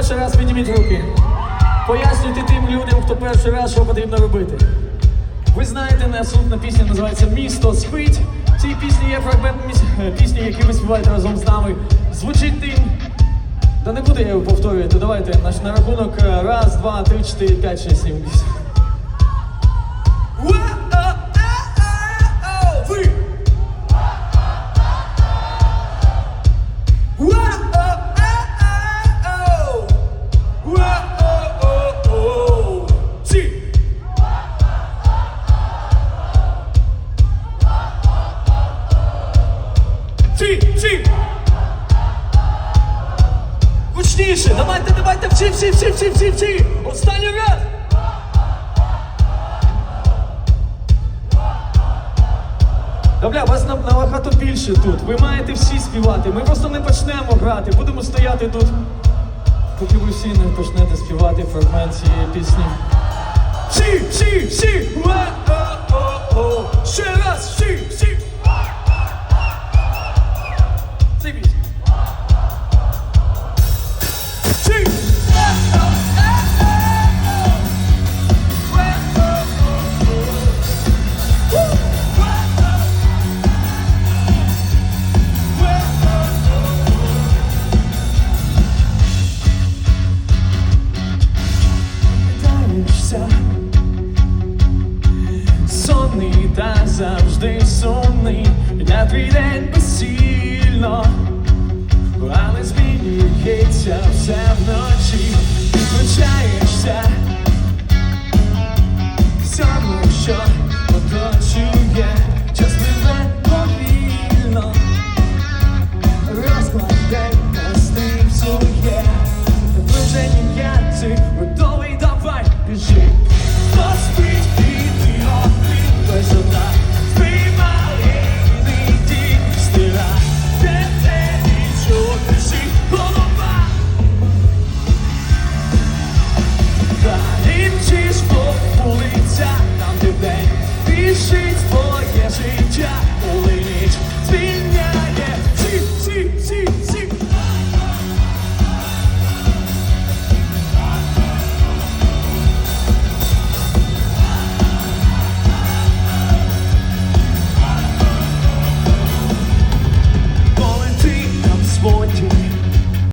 перший раз підніміть руки. Пояснюйте тим людям, хто перший раз, що потрібно робити. Ви знаєте, наступна пісня називається Місто спить. В цій пісні є фрагмент е, пісні, який ви співаєте разом з нами. Звучить тим. Та не буду я його повторювати. Давайте наш на рахунок е, раз, два, три, чотири, п'ять, шість, сім, вісім. Ці! Ці! Гучніше! Давайте, давайте, всі, всі, всі, всі, всі, всі! Останній раз! Та вас набагато більше тут. Ви маєте всі співати. Ми просто не почнемо грати. Будемо стояти тут. Поки ви всі не почнете співати фрагмент цієї пісні. Всі, всі, всі! Ва-о-о-о! Ще завжди сумний На твій день безсильно Але змінюється все вночі. Ти Всьому,